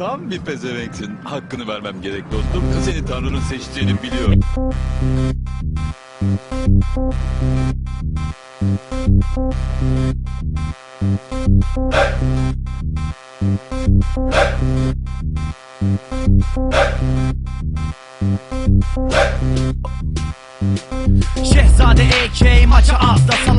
Tam bir pezevenksin. Hakkını vermem gerek dostum. Seni Tanrı'nın seçtiğini biliyorum. Şehzade AK maça az da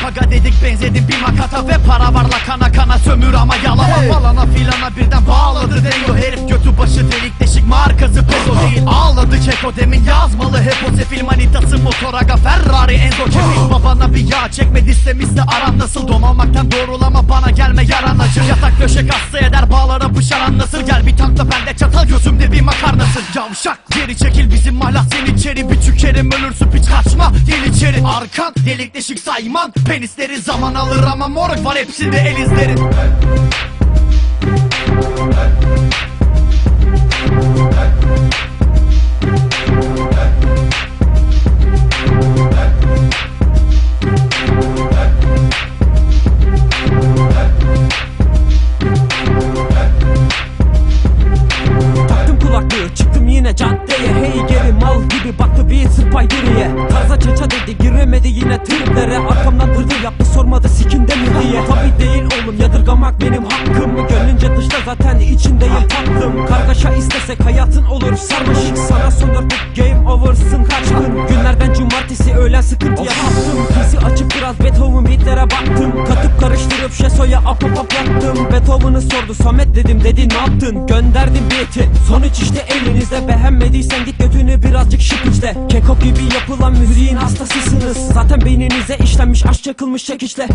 yapaga dedik benzedim bir makata Ve para var la kana kana sömür ama yalama Falana filana birden bağladı deniyor Herif götü başı delik deşik markası peso değil. Ağladı keko demin yazmalı hep o sefil manitası Motoraga Ferrari Enzo Kefil. Babana bir yağ çekme listemizde aran nasıl? Domalmaktan doğrulama bana gelme yaran acır. Yatak döşek hasta eder bağlara bışaran nasıl Gel bir tankla bende çatal gözümde bir makarnasın. Yavşak geri çekil bizim mahlas sen içeri Bir tükerim ölürsün piç kaçma gel içeri. Arkan delik deşik sayman Penisleri zaman alır ama moruk var hepsinde el izlerin yine caddeye. Hey geri mal gibi baktı bir sırpay geriye Tarza çeça dedi giremedi yine triplere. Arkamdan dırdır yaptı sormadı sikinde mi diye. Tabi değil oğlum yadırgamak benim hakkım. Gönlünce dışta zaten içindeyim tatlım. Kargaşa istesek hayatın olur sarmaşık. Sana sondurduk game oversın kaç Karıştırıp şesoya apapap yaptım Beethoven'ı sordu Samet dedim dedi ne yaptın? Gönderdim beat'i sonuç işte elinizde Beğenmediysen git götünü birazcık şık işte. Keko gibi yapılan müziğin hastasısınız. Zaten beyninize işlenmiş aşk çakılmış çekiçle